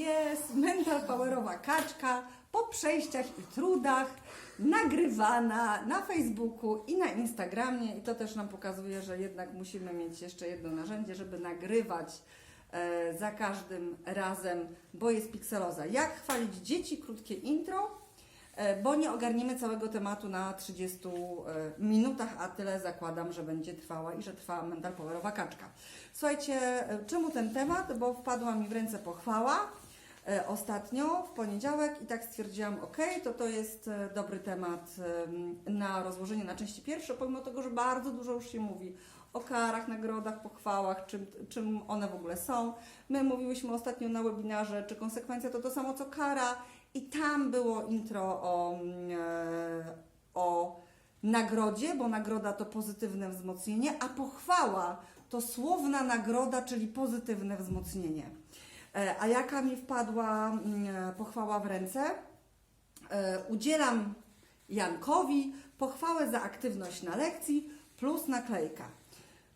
jest mental powerowa kaczka po przejściach i trudach, nagrywana na Facebooku i na Instagramie i to też nam pokazuje, że jednak musimy mieć jeszcze jedno narzędzie, żeby nagrywać e, za każdym razem, bo jest pikseloza. Jak chwalić dzieci? Krótkie intro, e, bo nie ogarniemy całego tematu na 30 e, minutach, a tyle zakładam, że będzie trwała i że trwa mental powerowa kaczka. Słuchajcie, e, czemu ten temat? Bo wpadła mi w ręce pochwała ostatnio, w poniedziałek i tak stwierdziłam, ok, to to jest e, dobry temat em, na rozłożenie na części pierwsze, pomimo tego, że bardzo dużo już się mówi o karach, nagrodach, pochwałach, czym, czym one w ogóle są. My mówiłyśmy ostatnio na webinarze, czy konsekwencja to to samo co kara i tam było intro o, mm, e, o nagrodzie, bo nagroda to pozytywne wzmocnienie, a pochwała to słowna nagroda, czyli pozytywne wzmocnienie. E, A jaka mi wpadła mm, e, pochwała w ręce? E, Udzielam Jankowi pochwałę za aktywność na lekcji plus naklejka.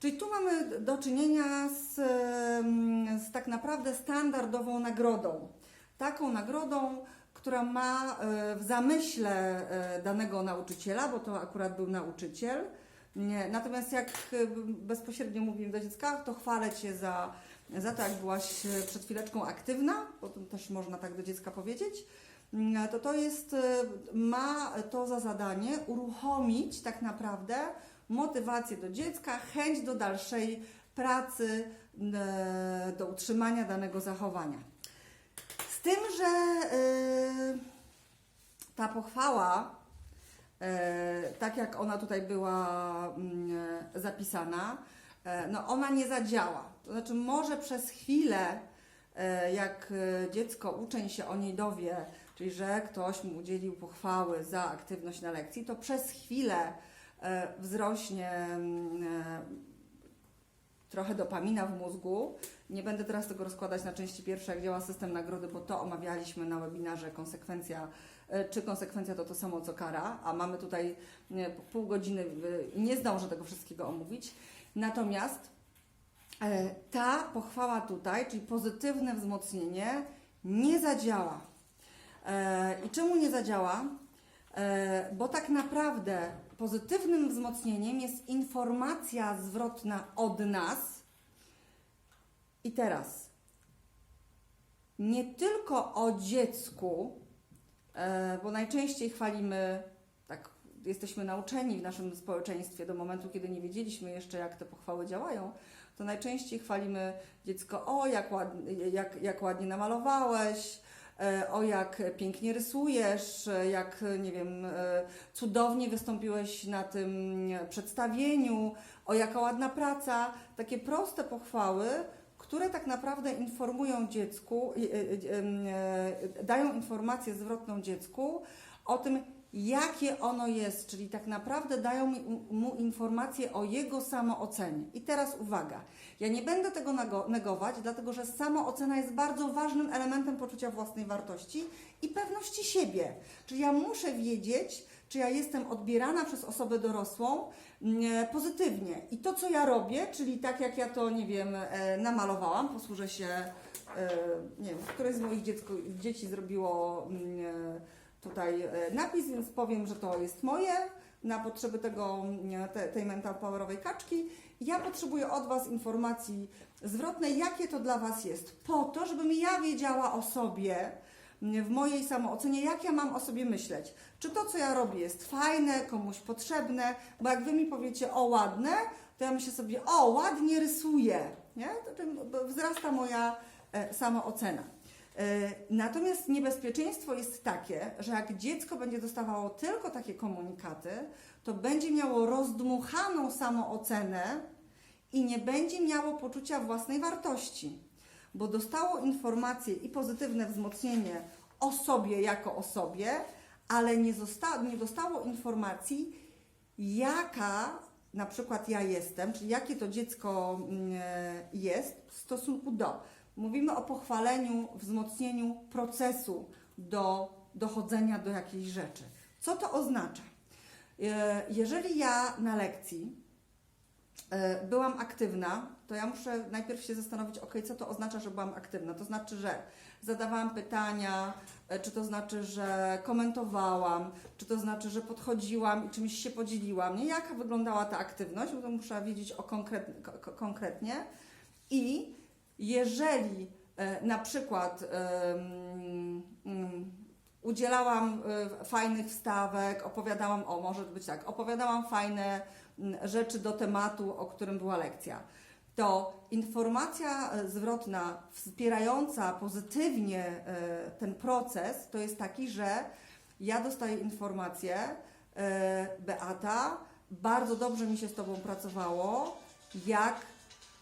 Czyli tu mamy do czynienia z, em, z tak naprawdę standardową nagrodą. Taką nagrodą, która ma w zamyśle danego nauczyciela, bo to akurat był nauczyciel. Natomiast jak bezpośrednio mówimy do dziecka, to chwalę Cię za, za to, jak byłaś e, przed chwileczką aktywna, bo to też można tak do dziecka powiedzieć, Mm, to to jest, e, ma to za zadanie uruchomić tak naprawdę motywację do dziecka, chęć do dalszej pracy, e, do utrzymania danego zachowania. Z tym, że e, ta pochwała, e, tak jak ona tutaj była mm, e, zapisana, e, no ona nie zadziała. To znaczy, może przez chwilę, e, jak e, dziecko, uczeń się o niej dowie, czyli że ktoś mu udzielił pochwały za aktywność na lekcji, to przez chwilę e, wzrośnie mm, e, trochę dopamina w mózgu. Nie będę teraz tego rozkładać na części pierwsze, jak działa system nagrody, bo to omawialiśmy na webinarze konsekwencja, e, czy konsekwencja to to samo co kara, a mamy tutaj e, pół godziny e, nie zdążę tego wszystkiego omówić. Natomiast e, ta pochwała tutaj, czyli pozytywne wzmocnienie, nie zadziała. E, I czemu nie zadziała? E, Bo tak naprawdę pozytywnym wzmocnieniem jest informacja zwrotna od nas. I teraz nie tylko o dziecku, bo najczęściej chwalimy, jesteśmy nauczeni w naszym społeczeństwie do momentu, kiedy nie wiedzieliśmy jeszcze, jak te pochwały działają, to najczęściej chwalimy dziecko, o jak ładnie, jak, jak ładnie namalowałeś, e, o jak pięknie rysujesz, e, jak nie wiem, e, cudownie wystąpiłeś na tym przedstawieniu, o jaka ładna praca. Takie proste pochwały, które tak naprawdę informują dziecku, dają informację zwrotną dziecku o tym, jakie ono jest, czyli tak naprawdę dają mu informację o jego samoocenie. I teraz uwaga, ja nie będę tego nego- negować, dlatego że samoocena jest bardzo ważnym elementem poczucia własnej wartości i pewności siebie. Czyli ja muszę wiedzieć, czy ja jestem odbierana przez osobę dorosłą mm, pozytywnie. I to, co ja robię, czyli tak jak ja to, nie wiem, e, namalowałam, posłużę się, e, nie wiem, któreś z moich dziecko, dzieci zrobiło mm, e, tutaj e, napis, więc powiem, że to jest moje na potrzeby tego, mm, te, tej mental powerowej kaczki. Ja potrzebuję od Was informacji zwrotnej, jakie to dla Was jest, po to, żebym ja wiedziała o sobie, mm, w mojej samoocenie, jak ja mam o sobie myśleć. Czy to, co ja robię, jest fajne, komuś potrzebne, bo jak Wy mi powiecie o ładne, to ja myślę sobie, o ładnie rysuję, nie? To tym wzrasta moja e, samoocena. E, Natomiast niebezpieczeństwo jest takie, że jak dziecko będzie dostawało tylko takie komunikaty, to będzie miało rozdmuchaną samoocenę i nie będzie miało poczucia własnej wartości, bo dostało informacje i pozytywne wzmocnienie o sobie jako osobie, ale nie, zosta- nie dostało informacji, jaka na przykład ja jestem, czyli jakie to dziecko mm, e, jest w stosunku do. Mówimy o pochwaleniu, wzmocnieniu procesu do dochodzenia do jakiejś rzeczy. Co to oznacza? E, Jeżeli ja na lekcji e, byłam aktywna, to ja muszę najpierw się zastanowić, ok, co to oznacza, że byłam aktywna. To znaczy, że zadawałam pytania, e, czy to znaczy, że komentowałam, czy to znaczy, że podchodziłam i czymś się podzieliłam. Nie? Jaka wyglądała ta aktywność, bo to muszę wiedzieć o konkret, ko- konkretnie. I jeżeli e, na przykład mm, udzielałam e, fajnych wstawek, opowiadałam, o może być tak, opowiadałam fajne mm, rzeczy do tematu, o którym była lekcja, to informacja e, zwrotna wspierająca pozytywnie ten proces to jest taki, że ja dostaję informację, Beata, bardzo dobrze mi się z Tobą pracowało, jak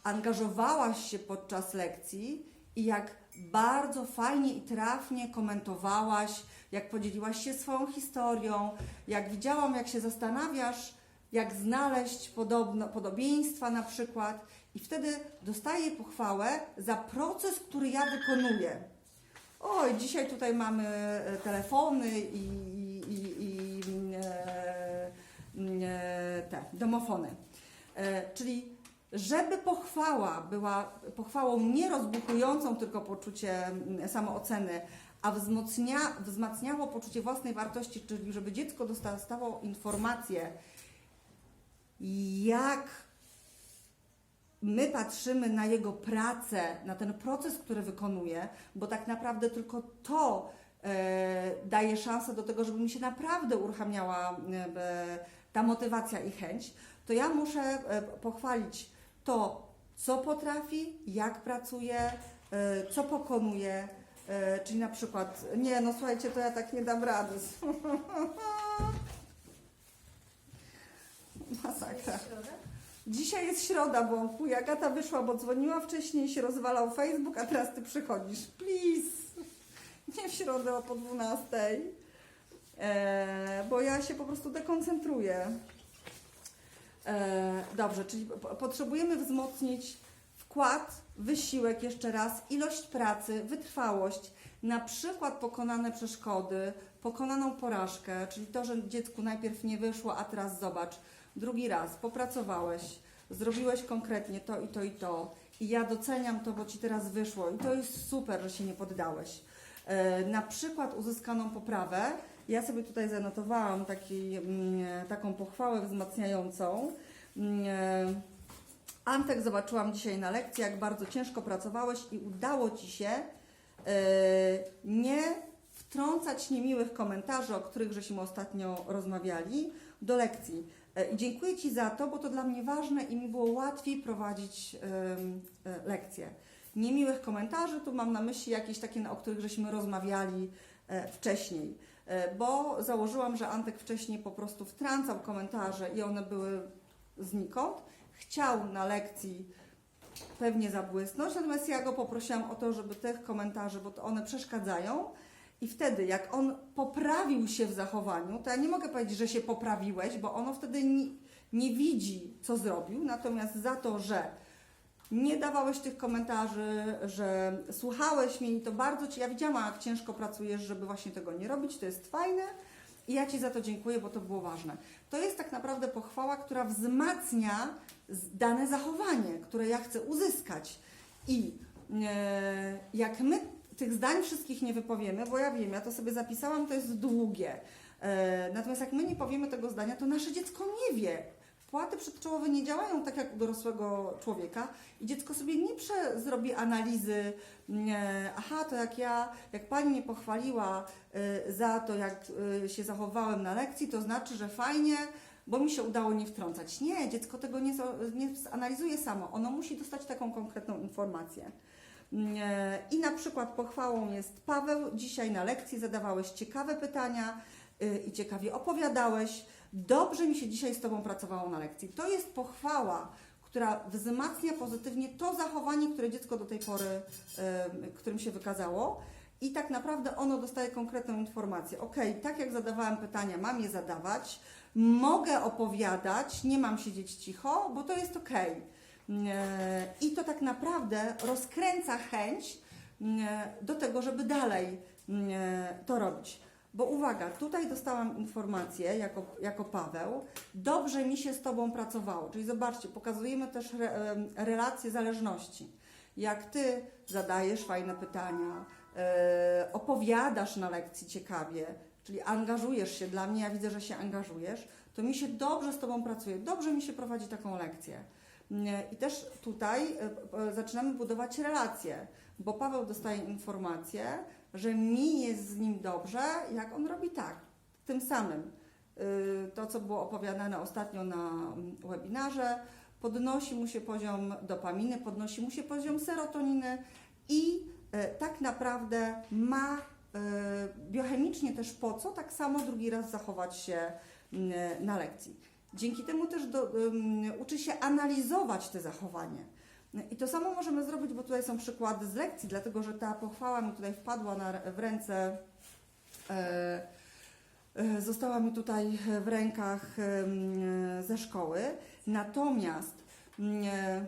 angażowałaś się podczas lekcji i jak bardzo fajnie i trafnie komentowałaś, jak podzieliłaś się swoją historią, jak widziałam, jak się zastanawiasz, jak znaleźć podobno, podobieństwa na przykład i wtedy dostaję pochwałę za proces, który ja wykonuję. Oj, dzisiaj tutaj mamy e, telefony i, i, i e, e, te domofony. E, czyli żeby pochwała była pochwałą nie rozbuchującą tylko poczucie mm, samooceny, a wzmocnia, wzmacniało poczucie własnej wartości, czyli żeby dziecko dostało informację, jak my patrzymy na jego pracę, na ten proces, który wykonuje, bo tak naprawdę tylko to e, daje szansę do tego, żeby mi się naprawdę uruchamiała e, ta motywacja i chęć, to ja muszę e, pochwalić to, co potrafi, jak pracuje, e, co pokonuje. E, czyli na przykład, nie, no słuchajcie, to ja tak nie dam rady. Masakra. Dzisiaj jest środa, Bąku. Jak Agata wyszła, bo dzwoniła wcześniej, się rozwalał Facebook, a teraz ty przychodzisz. Please. Nie w środę o po 12. E, bo ja się po prostu dekoncentruję. E, dobrze, czyli po- potrzebujemy wzmocnić wkład, wysiłek jeszcze raz, ilość pracy, wytrwałość, na przykład pokonane przeszkody, pokonaną porażkę, czyli to, że dziecku najpierw nie wyszło, a teraz zobacz, drugi raz popracowałeś, zrobiłeś konkretnie to i to i to i ja doceniam to, bo Ci teraz wyszło i to jest super, że się nie poddałeś. E, na przykład uzyskaną poprawę, ja sobie tutaj zanotowałam taki, mm, taką pochwałę wzmacniającą. Mm, e, Antek, zobaczyłam dzisiaj na lekcji, jak bardzo ciężko pracowałeś i udało Ci się e, nie wtrącać niemiłych komentarzy, o których żeśmy ostatnio rozmawiali, do lekcji. E, dziękuję Ci za to, bo to dla mnie ważne i mi było łatwiej prowadzić lekcje. Niemiłych komentarzy, tu mam na myśli jakieś takie, o których żeśmy rozmawiali wcześniej, bo założyłam, że Antek wcześniej po prostu wtrącał komentarze i one były znikąd. Chciał na lekcji pewnie zabłysnąć, natomiast ja go poprosiłam o to, żeby tych komentarzy, bo one przeszkadzają. I wtedy, jak on poprawił się w zachowaniu, to ja nie mogę powiedzieć, że się poprawiłeś, bo ono wtedy nie, nie widzi, co zrobił. Natomiast za to, że nie dawałeś tych komentarzy, że słuchałeś mnie i to bardzo Ci, ja widziałam, jak ciężko pracujesz, żeby właśnie tego nie robić, to jest fajne i ja Ci za to dziękuję, bo to było ważne. To jest tak naprawdę pochwała, która wzmacnia dane zachowanie, które ja chcę uzyskać. I e, jak my tych zdań wszystkich nie wypowiemy, bo ja wiem, ja to sobie zapisałam, to jest długie. E, natomiast jak my nie powiemy tego zdania, to nasze dziecko nie wie. Płaty przedczołowe nie działają tak jak u dorosłego człowieka i dziecko sobie nie prze, zrobi analizy, nie, aha, to jak ja, jak pani mnie pochwaliła y, za to, jak y, się zachowałem na lekcji, to znaczy, że fajnie, bo mi się udało nie wtrącać. Nie, dziecko tego nie, nie zanalizuje samo. Ono musi dostać taką konkretną informację. Nie, I na przykład pochwałą jest Paweł, dzisiaj na lekcji zadawałeś ciekawe pytania i ciekawie opowiadałeś. Dobrze mi się dzisiaj z Tobą pracowało na lekcji. To jest pochwała, która wzmacnia pozytywnie to zachowanie, które dziecko do tej pory, którym się wykazało. I tak naprawdę ono dostaje konkretną informację. Ok, tak jak zadawałem pytania, mam je zadawać, mogę opowiadać, nie mam siedzieć cicho, bo to jest ok. I to tak naprawdę rozkręca chęć e, do tego, żeby dalej e, to robić. Bo uwaga, tutaj dostałam informację jako, jako Paweł, dobrze mi się z Tobą pracowało. Czyli zobaczcie, pokazujemy też re, relacje zależności. Jak Ty zadajesz fajne pytania, e, opowiadasz na lekcji ciekawie, czyli angażujesz się, dla mnie ja widzę, że się angażujesz, to mi się dobrze z Tobą pracuje, dobrze mi się prowadzi taką lekcję. Nie, I też tutaj e, e, zaczynamy budować relacje, bo Paweł dostaje informację, że mi jest z nim dobrze, jak on robi tak. Tym samym y, to, co było opowiadane ostatnio na mm, webinarze, podnosi mu się poziom dopaminy, podnosi mu się poziom serotoniny i y, tak naprawdę ma y, biochemicznie też po co tak samo drugi raz zachować się mm, na lekcji. Dzięki temu też do, ym, uczy się analizować te zachowanie. I to samo możemy zrobić, bo tutaj są przykłady z lekcji, dlatego że ta pochwała mi tutaj wpadła na, w ręce, e, e, została mi tutaj w rękach em, ze szkoły. Natomiast mm, e,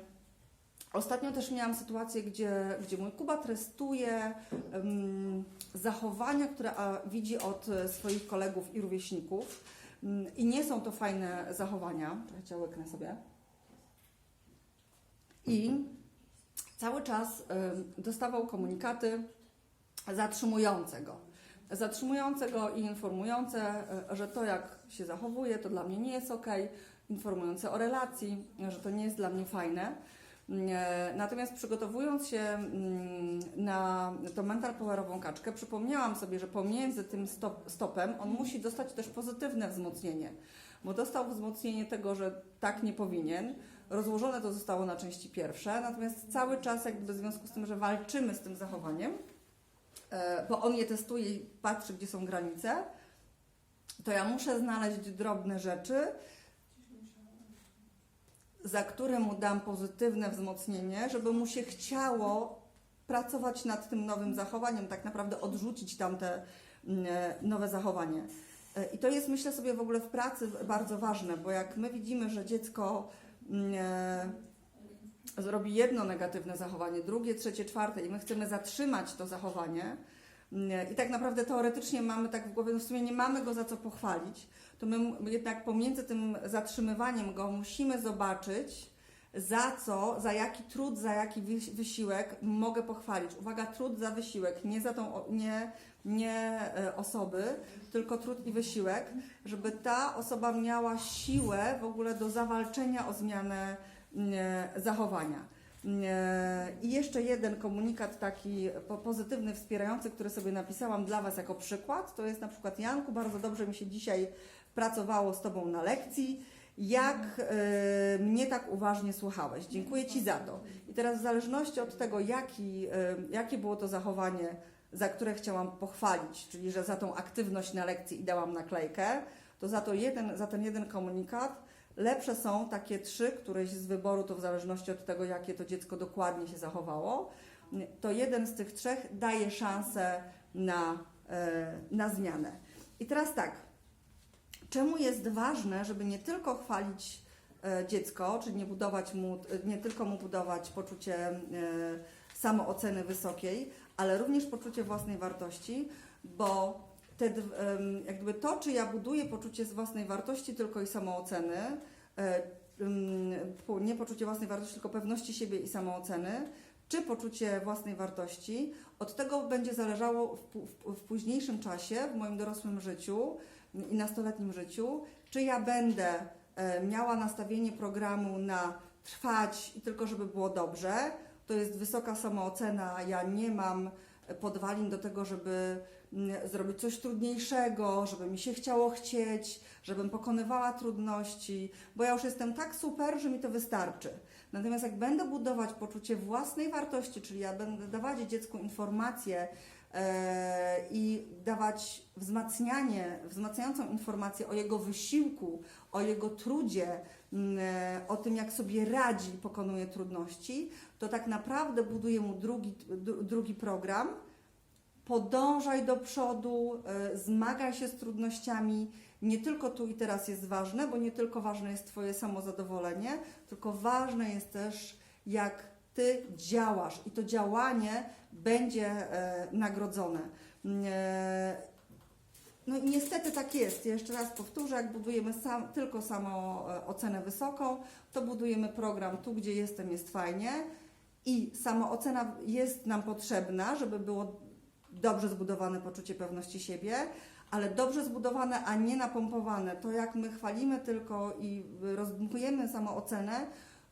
ostatnio też miałam sytuację, gdzie, gdzie mój Kuba trestuje em, zachowania, które a, widzi od e, swoich kolegów i rówieśników. Mm, I nie są to fajne zachowania. Czekajcie, łyknę sobie. I cały czas dostawał komunikaty zatrzymujące go. Zatrzymujące go i informujące, y, że to jak się zachowuje, to dla mnie nie jest ok, informujące o relacji, że to nie jest dla mnie fajne. Y, Natomiast przygotowując się mm, na tą mental powerową kaczkę, przypomniałam sobie, że pomiędzy tym stop, stopem on musi dostać też pozytywne wzmocnienie, bo dostał wzmocnienie tego, że tak nie powinien, Rozłożone to zostało na części pierwsze, natomiast cały czas jakby w związku z tym, że walczymy z tym zachowaniem, e, bo on je testuje i patrzy, gdzie są granice, to ja muszę znaleźć drobne rzeczy, za które mu dam pozytywne wzmocnienie, żeby mu się chciało pracować nad tym nowym zachowaniem, tak naprawdę odrzucić tamte mm, e, nowe zachowanie. E, I to jest, myślę sobie, w ogóle w pracy bardzo ważne, bo jak my widzimy, że dziecko e, zrobi jedno negatywne zachowanie, drugie, trzecie, czwarte i my chcemy zatrzymać to zachowanie mm, i tak naprawdę teoretycznie mamy tak w głowie, no w sumie nie mamy go za co pochwalić, to my jednak pomiędzy tym zatrzymywaniem go musimy zobaczyć, za co, za jaki trud, za jaki wysi- wysiłek mogę pochwalić. Uwaga, trud za wysiłek, nie za tą, nie, nie e, osoby, tylko trud i wysiłek, żeby ta osoba miała siłę w ogóle do zawalczenia o zmianę mm, zachowania. I jeszcze jeden komunikat taki po- pozytywny, wspierający, który sobie napisałam dla Was jako przykład, to jest na przykład Janku, bardzo dobrze mi się dzisiaj pracowało z Tobą na lekcji, jak e, mnie tak uważnie słuchałeś. Dziękuję Ci za to. I teraz w zależności od tego, jaki, e, jakie było to zachowanie, za które chciałam pochwalić, czyli że za tą aktywność na lekcji i dałam naklejkę, to za, to jeden, za ten jeden komunikat lepsze są takie trzy, któreś z wyboru, to w zależności od tego, jakie to dziecko dokładnie się zachowało, to jeden z tych trzech daje szansę na, e, na zmianę. I teraz tak, czemu jest ważne, żeby nie tylko chwalić e, dziecko, czyli nie budować mu, nie tylko mu budować poczucie e, samooceny wysokiej, ale również poczucie własnej wartości, bo te, jakby to, czy ja buduję poczucie własnej wartości tylko i samooceny, e, nie poczucie własnej wartości, tylko pewności siebie i samooceny, czy poczucie własnej wartości, od tego będzie zależało w, w, w późniejszym czasie, w moim dorosłym życiu i nastoletnim życiu, czy ja będę e, miała nastawienie programu na trwać i tylko żeby było dobrze, to jest wysoka samoocena, ja nie mam podwalin do tego, żeby zrobić coś trudniejszego, żeby mi się chciało chcieć, żebym pokonywała trudności, bo ja już jestem tak super, że mi to wystarczy. Natomiast jak będę budować poczucie własnej wartości, czyli ja będę dawać dziecku informacje e, i dawać wzmacnianie, wzmacniającą informację o jego wysiłku, o jego trudzie, mm, e, o tym, jak sobie radzi i pokonuje trudności, to tak naprawdę buduje mu drugi, dru- drugi program. Podążaj do przodu, e, zmagaj się z trudnościami. Nie tylko tu i teraz jest ważne, bo nie tylko ważne jest Twoje samozadowolenie, tylko ważne jest też, jak Ty działasz i to działanie będzie e, nagrodzone. Mm, E, no i niestety tak jest. Jeszcze raz powtórzę, jak budujemy sam, tylko samą ocenę wysoką, to budujemy program tu, gdzie jestem, jest fajnie i samoocena jest nam potrzebna, żeby było dobrze zbudowane poczucie pewności siebie, ale dobrze zbudowane, a nie napompowane. To jak my chwalimy tylko i rozdmuchujemy samoocenę,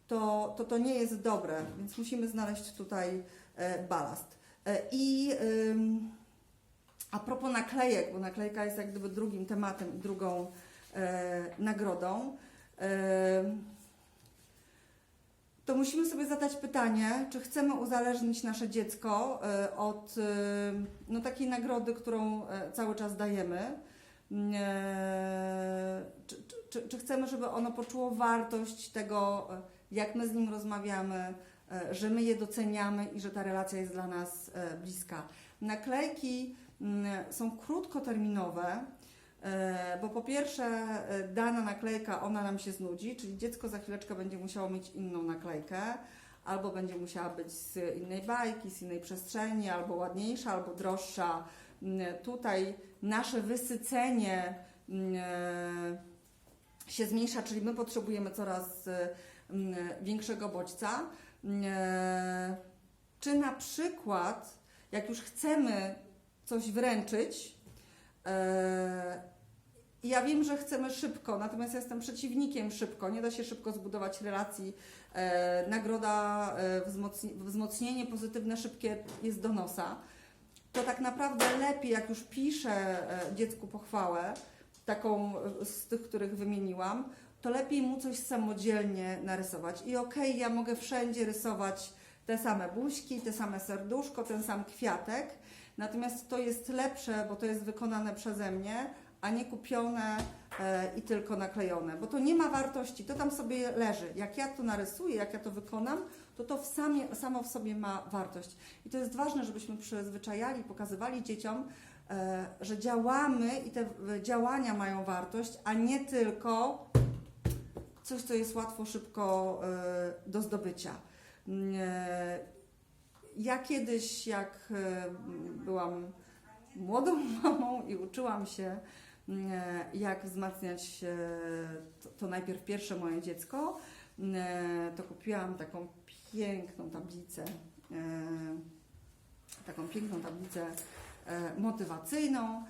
to, to to nie jest dobre, więc musimy znaleźć tutaj e, balast. E, I a propos naklejek, bo naklejka jest jak gdyby drugim tematem drugą e, nagrodą, to musimy sobie zadać pytanie, czy chcemy uzależnić nasze dziecko e, od e, no, takiej nagrody, którą e, cały czas dajemy. Czy, czy, czy, chcemy, żeby ono poczuło wartość tego, jak my z nim rozmawiamy, że my je doceniamy i że ta relacja jest dla nas bliska. Naklejki mm, są krótkoterminowe, bo po pierwsze e, dana naklejka, ona nam się znudzi, czyli dziecko za chwileczkę będzie musiało mieć inną naklejkę, albo będzie musiała być z innej bajki, z innej przestrzeni, albo ładniejsza, albo droższa. Mm, Tutaj nasze wysycenie mm, e, się zmniejsza, czyli my potrzebujemy coraz e, mm, większego bodźca. E, Czy na przykład, jak już chcemy coś wręczyć, ja wiem, że chcemy szybko, natomiast ja jestem przeciwnikiem szybko. Nie da się szybko zbudować relacji. E, nagroda, e, wzmocni, wzmocnienie pozytywne, szybkie jest do nosa. To tak naprawdę lepiej, jak już piszę e, dziecku pochwałę, taką e, z tych, których wymieniłam, to lepiej mu coś samodzielnie narysować. I okej, ja mogę wszędzie rysować te same buźki, te same serduszko, ten sam kwiatek, natomiast to jest lepsze, bo to jest wykonane przeze mnie, a nie kupione e, i tylko naklejone, bo to nie ma wartości, to tam sobie leży. Jak ja to narysuję, jak ja to wykonam, to to w samie, samo w sobie ma wartość. I to jest ważne, żebyśmy przyzwyczajali, pokazywali dzieciom, e, że działamy i te działania mają wartość, a nie tylko coś, co jest łatwo, szybko e, do zdobycia. Mm, Ja kiedyś, jak byłam młodą mamą i uczyłam się, jak wzmacniać e, to, to najpierw pierwsze moje dziecko, mm, e, to kupiłam taką piękną tablicę, e, taką piękną tablicę e, motywacyjną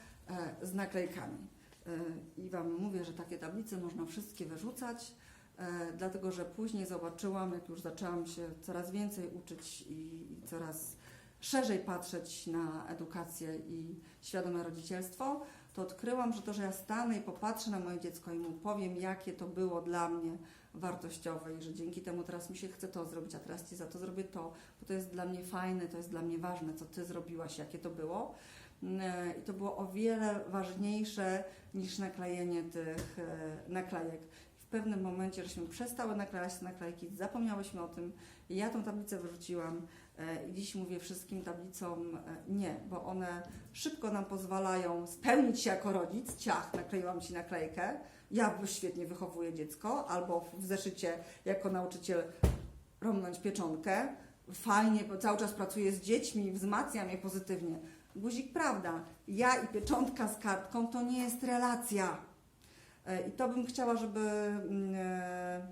e, z naklejkami. E, I Wam mówię, że takie tablice można wszystkie wyrzucać, e, dlatego że później zobaczyłam, jak już zaczęłam się coraz więcej uczyć i, i coraz szerzej patrzeć na edukację i świadome rodzicielstwo, to odkryłam, że to, że ja stanę i popatrzę na moje dziecko i mu powiem, jakie to było dla mnie wartościowe i że dzięki temu teraz mi się chce to zrobić, a teraz Ci za to zrobię to, bo to jest dla mnie fajne, to jest dla mnie ważne, co Ty zrobiłaś, jakie to było. Mm, I to było o wiele ważniejsze niż naklejenie tych e, naklejek. W pewnym momencie, żeśmy przestały naklejać naklejki, zapomniałyśmy o tym. Ja tą tablicę wyrzuciłam e, i dziś mówię wszystkim tablicom e, nie, bo one szybko nam pozwalają spełnić się jako rodzic. Ciach, nakleiłam Ci naklejkę, ja świetnie wychowuję dziecko, albo w zeszycie jako nauczyciel romnąć pieczonkę. Fajnie, bo cały czas pracuję z dziećmi, wzmacniam je pozytywnie. Guzik, prawda, ja i pieczątka z kartką to nie jest relacja. E, I to bym chciała, żeby mm, e,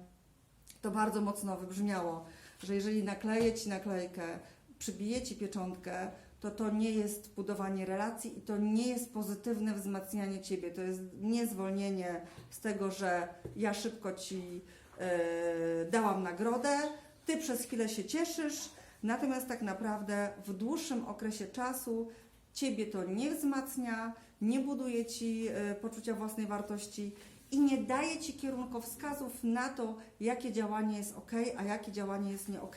to bardzo mocno wybrzmiało, że jeżeli nakleję Ci naklejkę, przybiję Ci pieczątkę, to to nie jest budowanie relacji i to nie jest pozytywne wzmacnianie Ciebie. To jest nie zwolnienie z tego, że ja szybko Ci e, dałam nagrodę, Ty przez chwilę się cieszysz, natomiast tak naprawdę w dłuższym okresie czasu Ciebie to nie wzmacnia, nie buduje Ci e, poczucia własnej wartości i nie daje Ci kierunkowskazów na to, jakie działanie jest ok, a jakie działanie jest nie ok.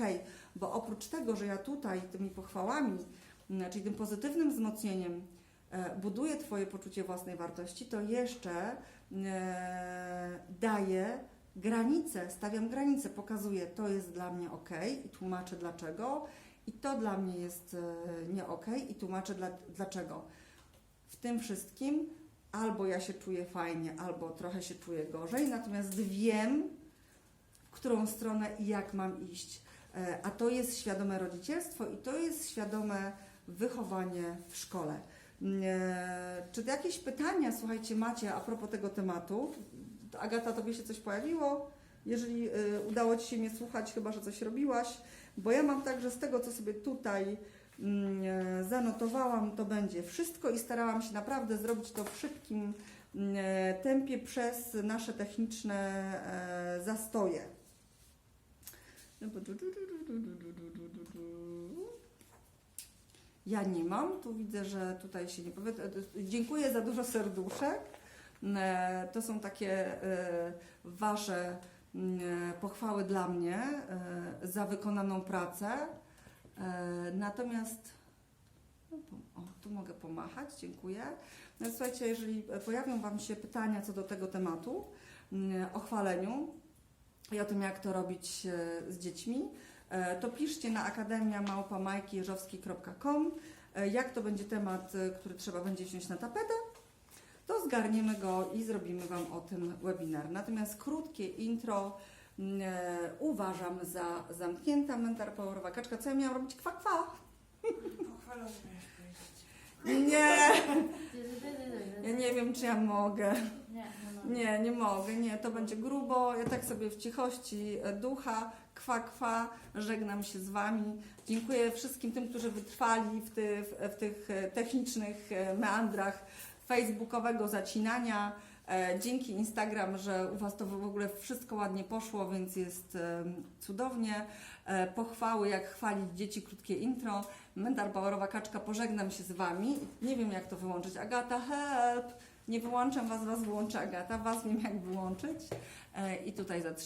Bo oprócz tego, że ja tutaj tymi pochwałami, czyli tym pozytywnym wzmocnieniem e, buduję Twoje poczucie własnej wartości, to jeszcze e, daję granice, stawiam granice, pokazuję, to jest dla mnie ok i tłumaczę dlaczego. I to dla mnie jest e, nie ok i tłumaczę dla, dlaczego. W tym wszystkim albo ja się czuję fajnie, albo trochę się czuję gorzej, natomiast wiem, w którą stronę i jak mam iść. E, A to jest świadome rodzicielstwo i to jest świadome wychowanie w szkole. E, Czy jakieś pytania, słuchajcie, macie a propos tego tematu? Agata, tobie się coś pojawiło? Jeżeli y, udało Ci się mnie słuchać, chyba że coś robiłaś, bo ja mam także z tego, co sobie tutaj mm, e, zanotowałam, to będzie wszystko i starałam się naprawdę zrobić to w szybkim mm, e, tempie przez nasze techniczne e, zastoje. Ja nie mam, tu widzę, że tutaj się nie powie. Dziękuję za dużo serduszek. E, To są takie e, Wasze mm, pochwały dla mnie e, za wykonaną pracę. E, Natomiast no, o, tu mogę pomachać, dziękuję. No, słuchajcie, jeżeli pojawią Wam się pytania co do tego tematu, mm, o chwaleniu i o tym, jak to robić e, z dziećmi, e, to piszcie na akademia małpa.majkijeżowski.com. E, Jak to będzie temat, który trzeba będzie wziąć na tapetę, to zgarniemy go i zrobimy Wam o tym webinar. Natomiast krótkie intro uważam za zamknięta mentar powerowa kaczka. Co ja miałam robić? Kwa, kwa. Pochwalony miałeś powiedzieć. Nie, ja nie wiem, czy ja mogę. Nie, no, no. Nie, nie mogę, nie, to będzie grubo. Ja tak sobie w cichości e, ducha, kwa, kwa, żegnam się z Wami. Dziękuję wszystkim tym, którzy wytrwali w, ty, w, w tych e, technicznych e, meandrach facebookowego zacinania. E, Dzięki Instagram, że u Was to w ogóle wszystko ładnie poszło, więc jest e, cudownie. E, Pochwały, jak chwalić dzieci, krótkie intro. Mentar Bauerowa Kaczka, pożegnam się z Wami. Nie wiem, jak to wyłączyć. Agata, help! Nie wyłączam Was, Was wyłączy Agata. Was wiem, jak wyłączyć. I tutaj zatrzymam.